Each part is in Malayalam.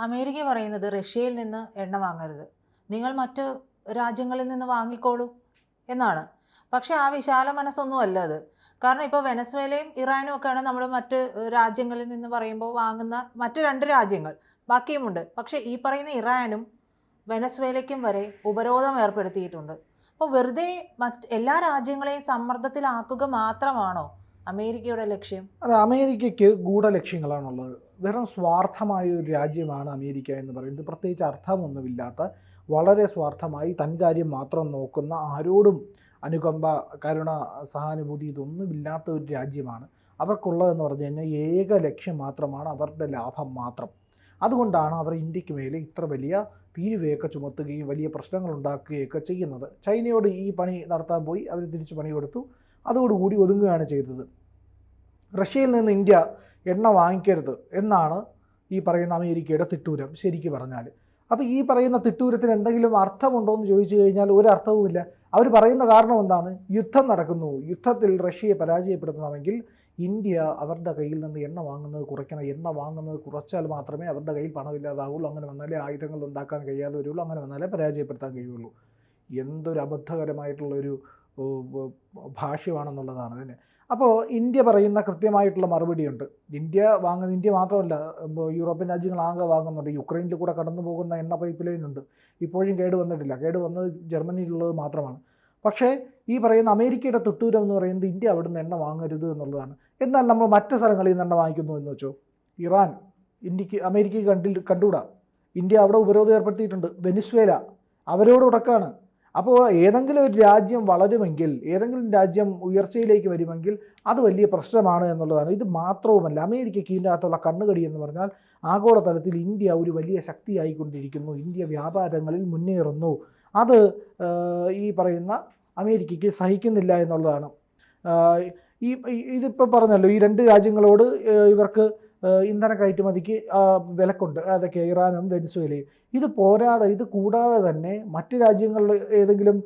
അമേരിക്ക പറയുന്നത് റഷ്യയിൽ നിന്ന് എണ്ണ വാങ്ങരുത്. നിങ്ങൾ മറ്റ് രാജ്യങ്ങളിൽ നിന്ന് വാങ്ങിക്കോളൂ എന്നാണ്. പക്ഷേ ആ വിശാല മനസ്സൊന്നും അല്ല അത്. കാരണം ഇപ്പോൾ വെനസ്വേലയും ഇറാനും ഒക്കെയാണ് നമ്മൾ മറ്റ് രാജ്യങ്ങളിൽ നിന്ന് പറയുമ്പോൾ വാങ്ങുന്ന മറ്റ് രണ്ട് രാജ്യങ്ങൾ. ബാക്കിയുമുണ്ട്. പക്ഷേ ഈ പറയുന്ന ഇറാനും വെനസ്വേലയ്ക്കും വരെ ഉപരോധം ഏർപ്പെടുത്തിയിട്ടുണ്ട്. അപ്പോൾ വെറുതെ മറ്റ് എല്ലാ രാജ്യങ്ങളെയും സമ്മർദ്ദത്തിലാക്കുക മാത്രമാണോ അമേരിക്കയുടെ ലക്ഷ്യം? അത് അമേരിക്കയ്ക്ക് ഗൂഢലക്ഷ്യങ്ങളാണുള്ളത്. വെറും സ്വാർത്ഥമായ ഒരു രാജ്യമാണ് അമേരിക്ക എന്ന് പറയുന്നത്. പ്രത്യേകിച്ച് അർത്ഥമൊന്നുമില്ലാത്ത വളരെ സ്വാർത്ഥമായി തൻ കാര്യം മാത്രം നോക്കുന്ന ആരോടും അനുകമ്പ കരുണ സഹാനുഭൂതി ഇതൊന്നുമില്ലാത്ത ഒരു രാജ്യമാണ്. അവർക്കുള്ളതെന്ന് പറഞ്ഞു കഴിഞ്ഞാൽ ഏക ലക്ഷ്യം മാത്രമാണ് അവരുടെ ലാഭം മാത്രം. അതുകൊണ്ടാണ് അവർ ഇന്ത്യയ്ക്ക് മേലെ ഇത്ര വലിയ തീരുവയൊക്കെ ചുമത്തുകയും വലിയ പ്രശ്നങ്ങൾ ഉണ്ടാക്കുകയൊക്കെ ചെയ്യുന്നത്. ചൈനയോട് ഈ പണി നടത്താൻ പോയി അവർ തിരിച്ച് പണി കൊടുത്തു. അതോടുകൂടി ഒതുങ്ങുകയാണ് ചെയ്തത്. റഷ്യയിൽ നിന്ന് ഇന്ത്യ എണ്ണ വാങ്ങിക്കരുത് എന്നാണ് ഈ പറയുന്ന അമേരിക്കയുടെ തിട്ടൂരം ശരിക്കും പറഞ്ഞാൽ അപ്പോൾ ഈ പറയുന്ന തിട്ടൂരത്തിന് എന്തെങ്കിലും അർത്ഥമുണ്ടോ എന്ന് ചോദിച്ചു കഴിഞ്ഞാൽ ഒരു അർത്ഥവുമില്ല. അവർ പറയുന്ന കാരണം എന്താണ്? യുദ്ധം നടക്കുന്നു. യുദ്ധത്തിൽ റഷ്യയെ പരാജയപ്പെടുത്തണമെങ്കിൽ ഇന്ത്യ അവരുടെ കയ്യിൽ നിന്ന് എണ്ണ വാങ്ങുന്നത് കുറയ്ക്കണം. എണ്ണ വാങ്ങുന്നത് കുറച്ചാൽ മാത്രമേ അവരുടെ കയ്യിൽ പണമില്ലാതാവുള്ളൂ. അങ്ങനെ വന്നാലേ ആയുധങ്ങൾ ഉണ്ടാക്കാൻ കഴിയാതെ വരുള്ളൂ. അങ്ങനെ വന്നാലേ പരാജയപ്പെടുത്താൻ കഴിയുള്ളൂ. എന്തൊരു അബദ്ധകരമായിട്ടുള്ളൊരു ഭാഷ്യമാണെന്നുള്ളതാണ്. അതിന് അപ്പോൾ ഇന്ത്യ പറയുന്ന കൃത്യമായിട്ടുള്ള മറുപടിയുണ്ട്. ഇന്ത്യ വാങ്ങുന്ന ഇന്ത്യ മാത്രമല്ല യൂറോപ്യൻ രാജ്യങ്ങൾ ആകെ വാങ്ങുന്നുണ്ട്. യുക്രൈനിൽ കൂടെ കടന്നു പോകുന്ന എണ്ണ പൈപ്പ് ലൈൻ ഉണ്ട് ഇപ്പോഴും കേട് വന്നിട്ടില്ല. കേട് വന്നത് ജർമ്മനിയിലുള്ളത് മാത്രമാണ്. പക്ഷേ ഈ പറയുന്ന അമേരിക്കയുടെ തൊട്ടൂരം എന്ന് പറയുന്നത് ഇന്ത്യ അവിടെ നിന്ന് എണ്ണ വാങ്ങരുത് എന്നുള്ളതാണ്. എന്നാൽ നമ്മൾ മറ്റു സ്ഥലങ്ങളിൽ നിന്ന് എണ്ണ വാങ്ങിക്കുന്നു എന്ന് വെച്ചോ? ഇറാൻ ഇന്ത്യയ്ക്ക് അമേരിക്കയ്ക്ക് കണ്ടിൽ കണ്ടുകൂടാ? ഇന്ത്യ അവിടെ ഉപരോധം ഏർപ്പെടുത്തിയിട്ടുണ്ട്. വെനിസ്വേല അവരോട് ഉടക്കാണ്. അപ്പോൾ ഏതെങ്കിലും ഒരു രാജ്യം വളരുമെങ്കിൽ ഏതെങ്കിലും രാജ്യം ഉയർച്ചയിലേക്ക് വരുമെങ്കിൽ അത് വലിയ പ്രശ്നമാണ് എന്നുള്ളതാണ്. ഇത് മാത്രവുമല്ല അമേരിക്കയ്ക്ക് ഇതിന്റെ അകത്തുള്ള കണ്ണുകടി എന്ന് പറഞ്ഞാൽ ആഗോളതലത്തിൽ ഇന്ത്യ ഒരു വലിയ ശക്തിയായിക്കൊണ്ടിരിക്കുന്നു. ഇന്ത്യ വ്യാപാരങ്ങളിൽ മുന്നേറുന്നു. അത് ഈ പറയുന്ന അമേരിക്കയ്ക്ക് സഹിക്കുന്നില്ല എന്നുള്ളതാണ്. ഈ ഇതിപ്പോൾ പറഞ്ഞല്ലോ ഈ രണ്ട് രാജ്യങ്ങളോട് ഇവർക്ക് ഇന്ധന കയറ്റുമതിക്ക് വിലക്കുണ്ട്. അതൊക്കെ ഇറാനും വെനിസ്വേലയും. ഇത് പോരാതെ ഇത് കൂടാതെ തന്നെ മറ്റ് രാജ്യങ്ങളിൽ ഏതെങ്കിലും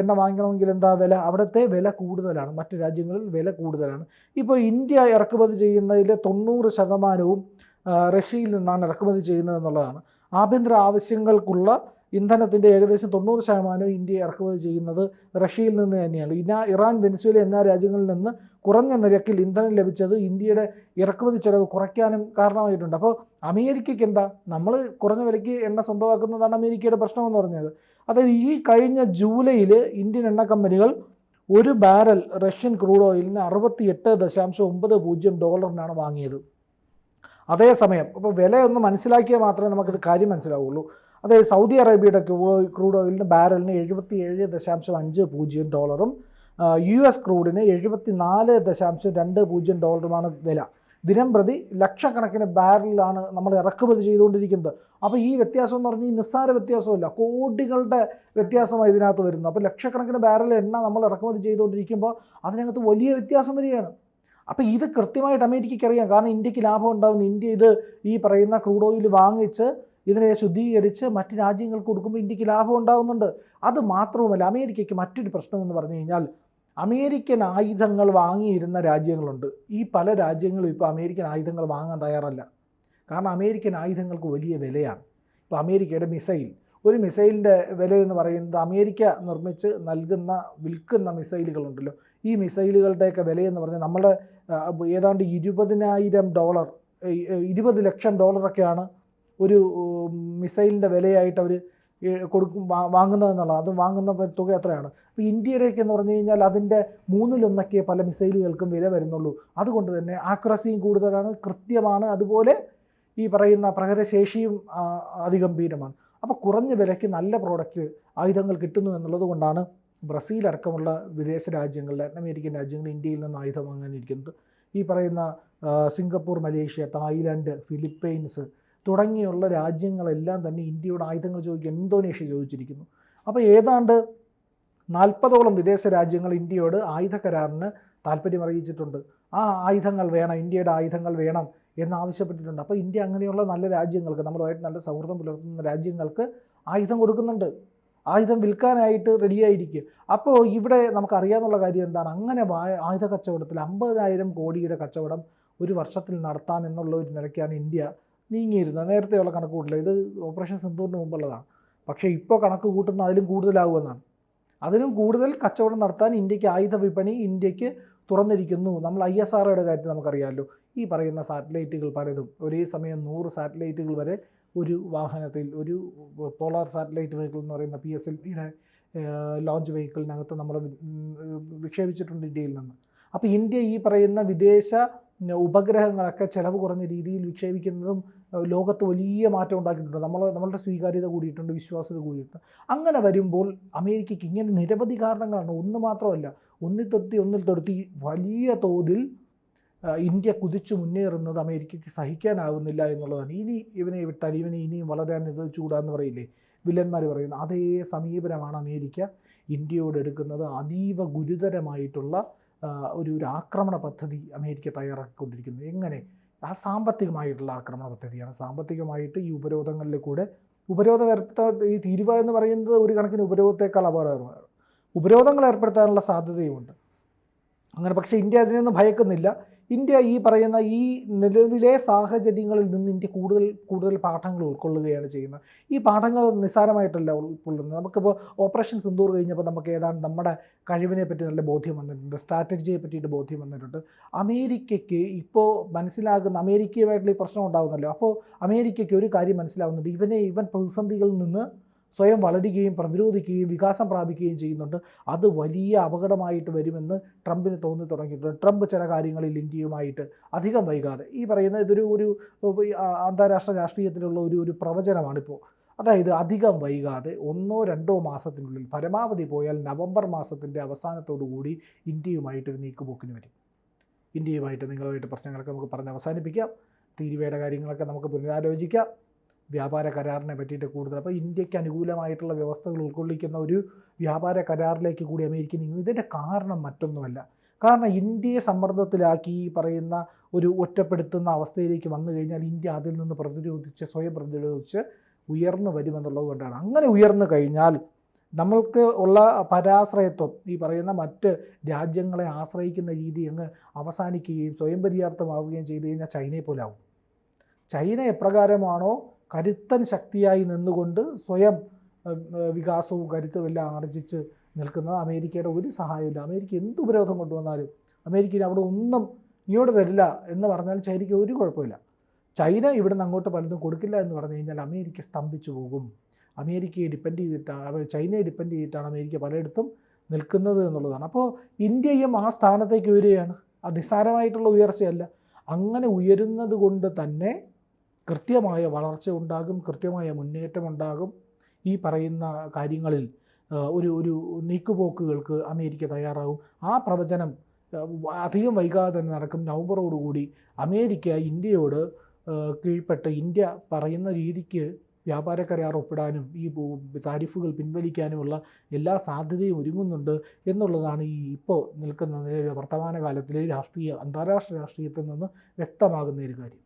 എണ്ണ വാങ്ങണമെങ്കിൽ എന്താ വില? അവിടുത്തെ വില കൂടുതലാണ്. മറ്റ് രാജ്യങ്ങളിൽ വില കൂടുതലാണ്. ഇപ്പോൾ ഇന്ത്യ ഇറക്കുമതി ചെയ്യുന്നതിൽ തൊണ്ണൂറ് ശതമാനവും റഷ്യയിൽ നിന്നാണ് ഇറക്കുമതി ചെയ്യുന്നത് എന്നുള്ളതാണ്. ആഭ്യന്തര ആവശ്യങ്ങൾക്കുള്ള ഇന്ധനത്തിന്റെ ഏകദേശം തൊണ്ണൂറ് ശതമാനവും ഇന്ത്യ ഇറക്കുമതി ചെയ്യുന്നത് റഷ്യയിൽ നിന്ന് തന്നെയാണ്. ഇന്ന ഇറാൻ വെനിസ്വേല എന്ന രാജ്യങ്ങളിൽ നിന്ന് കുറഞ്ഞ നിരക്കിൽ ഇന്ധനം ലഭിച്ചത് ഇന്ത്യയുടെ ഇറക്കുമതി ചെലവ് കുറയ്ക്കാനും കാരണമായിട്ടുണ്ട്. അപ്പോൾ അമേരിക്കയ്ക്ക് എന്താ? നമ്മൾ കുറഞ്ഞ വിലയ്ക്ക് എണ്ണ സ്വന്തമാക്കുന്നതാണ് അമേരിക്കയുടെ പ്രശ്നമെന്ന് പറഞ്ഞത്. അതായത് ഈ കഴിഞ്ഞ ജൂലൈയിൽ ഇന്ത്യൻ എണ്ണ കമ്പനികൾ ഒരു ബാരൽ റഷ്യൻ ക്രൂഡ് ഓയിലിന് അറുപത്തി എട്ട് ദശാംശം ഒമ്പത് പൂജ്യം ഡോളറിനാണ് വാങ്ങിയത്. അതേസമയം അപ്പോൾ വില ഒന്ന് മനസ്സിലാക്കിയാൽ മാത്രമേ നമുക്കിത് കാര്യം മനസ്സിലാവുള്ളൂ. അതായത് സൗദി അറേബ്യയുടെ ക്രൂഡ് ഓയിലിന് ബാരലിന് എഴുപത്തി ഏഴ് ദശാംശം അഞ്ച് പൂജ്യം ഡോളറും യു എസ് ക്രൂഡിന് എഴുപത്തി നാല് ദശാംശം രണ്ട് പൂജ്യം ഡോളറുമാണ് വില. ദിനം പ്രതി ലക്ഷക്കണക്കിന് ബാരലിലാണ് നമ്മൾ ഇറക്കുമതി ചെയ്തുകൊണ്ടിരിക്കുന്നത്. അപ്പോൾ ഈ വ്യത്യാസം എന്ന് പറഞ്ഞാൽ നിസ്സാര വ്യത്യാസമല്ല കോടികളുടെ വ്യത്യാസമാണ് ഇതിനകത്ത് വരുന്നത് അപ്പോൾ ലക്ഷക്കണക്കിന് ബാരൽ എണ്ണ നമ്മൾ ഇറക്കുമതി ചെയ്തുകൊണ്ടിരിക്കുമ്പോൾ അതിനകത്ത് വലിയ വ്യത്യാസം വരികയാണ്. അപ്പോൾ ഇത് കൃത്യമായിട്ട് അമേരിക്കയ്ക്ക് അറിയാം. കാരണം ഇന്ത്യയ്ക്ക് ലാഭം ഉണ്ടാകുന്ന. ഇന്ത്യ ഇത് ഈ പറയുന്ന ക്രൂഡ് ഓയിൽ വാങ്ങിച്ച് ഇതിനെ ശുദ്ധീകരിച്ച് മറ്റ് രാജ്യങ്ങൾക്ക് കൊടുക്കുമ്പോൾ ഇന്ത്യയ്ക്ക് ലാഭം ഉണ്ടാകുന്നുണ്ട്. അത് മാത്രവുമല്ല അമേരിക്കയ്ക്ക് മറ്റൊരു പ്രശ്നം എന്ന് പറഞ്ഞു കഴിഞ്ഞാൽ അമേരിക്കൻ ആയുധങ്ങൾ വാങ്ങിയിരുന്ന രാജ്യങ്ങളുണ്ട്. ഈ പല രാജ്യങ്ങളും ഇപ്പോൾ അമേരിക്കൻ ആയുധങ്ങൾ വാങ്ങാൻ തയ്യാറല്ല. കാരണം അമേരിക്കൻ ആയുധങ്ങൾക്ക് വലിയ വിലയാണ്. ഇപ്പോൾ അമേരിക്കയുടെ മിസൈൽ ഒരു മിസൈലിന്റെ വില എന്ന് പറയുന്നത് അമേരിക്ക നിർമ്മിച്ച് നൽകുന്ന വിൽക്കുന്ന മിസൈലുകളുണ്ടല്ലോ. ഈ മിസൈലുകളുടെയൊക്കെ വിലയെന്ന് പറഞ്ഞാൽ നമ്മുടെ ഏതാണ്ട് ഇരുപതിനായിരം ഡോളർ ഇരുപത് ലക്ഷം ഡോളറൊക്കെയാണ് ഒരു മിസൈലിന്റെ വിലയായിട്ട് അവർ കൊടുക്കും വാ- വാങ്ങുന്നതെന്നുള്ളത് അത് വാങ്ങുന്ന തുക എത്രയാണ്? അപ്പോൾ ഇന്ത്യയുടെയൊക്കെ എന്ന് പറഞ്ഞു കഴിഞ്ഞാൽ അതിന്റെ മൂന്നിലൊന്നൊക്കെ പല മിസൈലുകൾക്കും വില വരുന്നുള്ളൂ. അതുകൊണ്ട് തന്നെ ആക്യുറസിയും കൂടുതലാണ് കൃത്യമാണ്. അതുപോലെ ഈ പറയുന്ന പ്രഹരശേഷിയും ആ, അതിഗംഭീരമാണ്. അപ്പോൾ കുറഞ്ഞ വിലയ്ക്ക് നല്ല പ്രോഡക്റ്റ് ആയുധങ്ങൾ കിട്ടുന്നു എന്നുള്ളത് കൊണ്ടാണ് ബ്രസീൽ അടക്കമുള്ള വിദേശ രാജ്യങ്ങൾ ലാറ്റിൻ അമേരിക്കൻ രാജ്യങ്ങൾ ഇന്ത്യയിൽ നിന്ന് ആയുധം വാങ്ങാനിരിക്കുന്നത്. ഈ പറയുന്ന സിംഗപ്പൂർ മലേഷ്യ തായ്ലാൻഡ് ഫിലിപ്പൈൻസ് തുടങ്ങിയുള്ള രാജ്യങ്ങളെല്ലാം തന്നെ ഇന്ത്യയുടെ ആയുധങ്ങൾ ചോദിക്കുക ഇന്തോനേഷ്യ ചോദിച്ചിരിക്കുന്നു. അപ്പോൾ ഏതാണ്ട് നാൽപ്പതോളം വിദേശ രാജ്യങ്ങൾ ഇന്ത്യയോട് ആയുധ കരാറിന് താല്പര്യം അറിയിച്ചിട്ടുണ്ട്. ആ ആയുധങ്ങൾ വേണം ഇന്ത്യയുടെ ആയുധങ്ങൾ വേണം എന്നാവശ്യപ്പെട്ടിട്ടുണ്ട്. അപ്പോൾ ഇന്ത്യ അങ്ങനെയുള്ള നല്ല രാജ്യങ്ങൾക്ക് നമ്മളുമായിട്ട് നല്ല സൗഹൃദം പുലർത്തുന്ന രാജ്യങ്ങൾക്ക് ആയുധം കൊടുക്കുന്നുണ്ട്. ആയുധം വിൽക്കാനായിട്ട് റെഡിയായിരിക്കുക അപ്പോൾ ഇവിടെ നമുക്കറിയാമെന്നുള്ള കാര്യം എന്താണ്? അങ്ങനെ ആയുധ കച്ചവടത്തിൽ അമ്പതിനായിരം കോടിയുടെ കച്ചവടം ഒരു വർഷത്തിൽ നടത്താമെന്നുള്ള ഒരു നിലയ്ക്കാണ് ഇന്ത്യ. നീങ്ങിയിരുന്നത് നേരത്തെയുള്ള കണക്ക് കൂട്ടില്ല. ഇത് ഓപ്പറേഷൻ സിന്ധൂറിന് മുമ്പുള്ളതാണ്. പക്ഷേ ഇപ്പോൾ കണക്ക് കൂട്ടുന്ന അതിലും കൂടുതലാകുമെന്നാണ് അതിലും കൂടുതൽ കച്ചവടം നടത്താൻ ഇന്ത്യയ്ക്ക് ആയുധ വിപണി ഇന്ത്യയ്ക്ക് തുറന്നിരിക്കുന്നു. നമ്മൾ ഐ എസ് ആർഒയുടെ കാര്യത്തിൽ നമുക്കറിയാമല്ലോ. ഈ പറയുന്ന സാറ്റലൈറ്റുകൾ പലതും ഒരേ സമയം നൂറ് സാറ്റലൈറ്റുകൾ വരെ ഒരു വാഹനത്തിൽ ഒരു പോളാർ സാറ്റലൈറ്റ് വെഹിക്കിൾ എന്ന് പറയുന്ന പി എസ് എൽ വിയുടെ ലോഞ്ച് വെഹിക്കിളിനകത്ത് നമ്മൾ വിക്ഷേപിച്ചിട്ടുണ്ട് ഇന്ത്യയിൽ നിന്ന്. അപ്പോൾ ഇന്ത്യ ഈ പറയുന്ന വിദേശ ഉപഗ്രഹങ്ങളൊക്കെ ചിലവ് കുറഞ്ഞ രീതിയിൽ വിക്ഷേപിക്കുന്നതും ലോകത്ത് വലിയ മാറ്റം ഉണ്ടാക്കിയിട്ടുണ്ട്. നമ്മൾ നമ്മളുടെ സ്വീകാര്യത കൂടിയിട്ടുണ്ട് വിശ്വാസ്യത കൂടിയിട്ടുണ്ട്. അങ്ങനെ വരുമ്പോൾ അമേരിക്കയ്ക്ക് ഇങ്ങനെ നിരവധി കാരണങ്ങളാണ്. ഒന്ന് മാത്രമല്ല ഒന്നിൽ തൊടുത്തി ഒന്നിൽ തൊടുത്തി വലിയ തോതിൽ ഇന്ത്യ കുതിച്ചു മുന്നേറുന്നത് അമേരിക്കയ്ക്ക് സഹിക്കാനാവുന്നില്ല എന്നുള്ളതാണ്. ഇനി ഇവനെ വിട്ടാൽ ഇവനെ ഇനിയും വളരാൻ ഇത് ചൂടാന്ന് പറയില്ലേ? വില്ലന്മാർ പറയുന്നു അതേ സമീപനമാണ് അമേരിക്ക ഇന്ത്യയോട് എടുക്കുന്നത്. അതീവ ഗുരുതരമായിട്ടുള്ള ഒരു ഒരു ആക്രമണ പദ്ധതി അമേരിക്ക തയ്യാറാക്കിക്കൊണ്ടിരിക്കുന്നത് എങ്ങനെ? ആ സാമ്പത്തികമായിട്ടുള്ള ആക്രമണ പദ്ധതിയാണ്. സാമ്പത്തികമായിട്ട് ഈ ഉപരോധങ്ങളിൽ കൂടെ ഉപരോധം ഏർപ്പെടുത്താൻ ഈ തീരുവ എന്ന് പറയുന്നത് ഒരു കണക്കിന് ഉപരോധത്തെക്കാൾ അപകടകരമാണ്. ഉപരോധങ്ങൾ ഏർപ്പെടുത്താനുള്ള സാധ്യതയുമുണ്ട്. അങ്ങനെ പക്ഷേ ഇന്ത്യ അതിനൊന്നും ഭയക്കുന്നില്ല. ഇന്ത്യ ഈ പറയുന്ന ഈ നിലവിലെ സാഹചര്യങ്ങളിൽ നിന്ന് ഇന്ത്യ കൂടുതൽ കൂടുതൽ പാഠങ്ങൾ ഉൾക്കൊള്ളുകയാണ് ചെയ്യുന്നത്. ഈ പാഠങ്ങൾ നിസ്സാരമായിട്ടല്ല ഉൾക്കൊള്ളുന്നത്. നമുക്കിപ്പോൾ ഓപ്പറേഷൻ സിന്ദൂർ കഴിഞ്ഞപ്പോൾ നമുക്ക് ഏതാണ്ട് നമ്മുടെ കഴിവിനെ പറ്റി നല്ല ബോധ്യം വന്നിട്ടുണ്ട്. സ്ട്രാറ്റജിയെ പറ്റിയിട്ട് ബോധ്യം വന്നിട്ടുണ്ട്. അമേരിക്കയ്ക്ക് ഇപ്പോൾ മനസ്സിലാകുന്ന അമേരിക്കയുമായിട്ടുള്ള ഈ പ്രശ്നം ഉണ്ടാകുന്നല്ലോ അപ്പോൾ അമേരിക്കയ്ക്ക് ഒരു കാര്യം മനസ്സിലാവുന്നുണ്ട്. ഇവനെ ഇവൻ പ്രതിസന്ധികളിൽ നിന്ന് സ്വയം വളരുകയും പ്രതിരോധിക്കുകയും വികാസം പ്രാപിക്കുകയും ചെയ്യുന്നുണ്ട്. അത് വലിയ അപകടമായിട്ട് വരുമെന്ന് ട്രംപിന് തോന്നി തുടങ്ങിയിട്ടുണ്ട്. ട്രംപ് ചില കാര്യങ്ങളിൽ ഇന്ത്യയുമായിട്ട് അധികം വൈകാതെ. ഈ പറയുന്ന ഇതൊരു ഒരു അന്താരാഷ്ട്ര രാഷ്ട്രീയത്തിലുള്ള ഒരു ഒരു പ്രവചനമാണിപ്പോൾ. അതായത് അധികം വൈകാതെ ഒന്നോ രണ്ടോ മാസത്തിനുള്ളിൽ പരമാവധി പോയാൽ നവംബർ മാസത്തിന്റെ അവസാനത്തോടു കൂടി ഇന്ത്യയുമായിട്ടൊരു നീക്കുപോക്കിന് വരും. ഇന്ത്യയുമായിട്ട് നിങ്ങളുമായിട്ട് പ്രശ്നങ്ങളൊക്കെ നമുക്ക് പറഞ്ഞ് അവസാനിപ്പിക്കാം. തീരുവയുടെ കാര്യങ്ങളൊക്കെ നമുക്ക് പുനരാലോചിക്കാം. വ്യാപാര കരാറിനെ പറ്റിയിട്ട് കൂടുതൽ. അപ്പോൾ ഇന്ത്യയ്ക്ക് അനുകൂലമായിട്ടുള്ള വ്യവസ്ഥകൾ ഉൾക്കൊള്ളിക്കുന്ന ഒരു വ്യാപാര കരാറിലേക്ക് കൂടി അമേരിക്ക നീങ്ങും ഇതിന്റെ കാരണം മറ്റൊന്നുമല്ല. കാരണം ഇന്ത്യയെ സമ്മർദ്ദത്തിലാക്കി ഈ പറയുന്ന ഒരു ഒറ്റപ്പെടുത്തുന്ന അവസ്ഥയിലേക്ക് വന്നു കഴിഞ്ഞാൽ ഇന്ത്യ അതിൽ നിന്ന് പ്രതിരോധിച്ച് സ്വയം പ്രതിരോധിച്ച് ഉയർന്നു വരുമെന്നുള്ളത് കൊണ്ടാണ്. അങ്ങനെ ഉയർന്നു കഴിഞ്ഞാൽ നമ്മൾക്ക് ഉള്ള പരാശ്രയത്വം ഈ പറയുന്ന മറ്റ് രാജ്യങ്ങളെ ആശ്രയിക്കുന്ന രീതി അങ്ങ് അവസാനിക്കുകയും സ്വയം പര്യാപ്തമാവുകയും ചെയ്തു കഴിഞ്ഞാൽ ചൈനയെ പോലെ ആവും ചൈന എപ്രകാരമാണോ കരുത്തൻ ശക്തിയായി നിന്നുകൊണ്ട് സ്വയം വികാസവും കരുത്തും എല്ലാം ആർജിച്ച് നിൽക്കുന്നത് അമേരിക്കയുടെ ഒരു സഹായമില്ല അമേരിക്ക എന്ത് ഉപരോധം കൊണ്ടുവന്നാലും അമേരിക്കയിൽ അവിടെ ഒന്നും ഇങ്ങോട്ട് തരില്ല എന്ന് പറഞ്ഞാൽ ചൈനയ്ക്ക് ഒരു കുഴപ്പമില്ല. ചൈന ഇവിടുന്ന് അങ്ങോട്ട് പലതും കൊടുക്കില്ല എന്ന് പറഞ്ഞു കഴിഞ്ഞാൽ അമേരിക്ക സ്തംഭിച്ചു പോകും. അമേരിക്കയെ ഡിപ്പെൻഡ് ചെയ്തിട്ടാണ് ചൈനയെ ഡിപ്പെൻഡ് ചെയ്തിട്ടാണ് അമേരിക്ക പലയിടത്തും നിൽക്കുന്നത് എന്നുള്ളതാണ്. അപ്പോൾ ഇന്ത്യയും ആ സ്ഥാനത്തേക്ക് ഉയരുകയാണ് അത് നിസ്സാരമായിട്ടുള്ള ഉയർച്ചയല്ല. അങ്ങനെ ഉയരുന്നത് കൊണ്ട് തന്നെ കൃത്യമായ വളർച്ച ഉണ്ടാകും കൃത്യമായ മുന്നേറ്റം ഉണ്ടാകും. ഈ പറയുന്ന കാര്യങ്ങളിൽ ഒരു ഒരു നീക്കുപോക്കുകൾക്ക് അമേരിക്ക തയ്യാറാകും ആ പ്രവചനം അധികം വൈകാതെ തന്നെ നടക്കും. നവംബറോടുകൂടി അമേരിക്ക ഇന്ത്യയോട് കീഴ്പ്പെട്ട് ഇന്ത്യ പറയുന്ന രീതിക്ക് വ്യാപാര കരാർ ഒപ്പിടാനും ഈ താരിഫുകൾ പിൻവലിക്കാനുമുള്ള എല്ലാ സാധ്യതയും ഒരുങ്ങുന്നുണ്ട് എന്നുള്ളതാണ് ഈ ഇപ്പോൾ നിൽക്കുന്ന വർത്തമാനകാലത്തിലെ രാഷ്ട്രീയ അന്താരാഷ്ട്ര രാഷ്ട്രീയത്തിൽ നിന്ന് വ്യക്തമാകുന്ന ഒരു കാര്യം.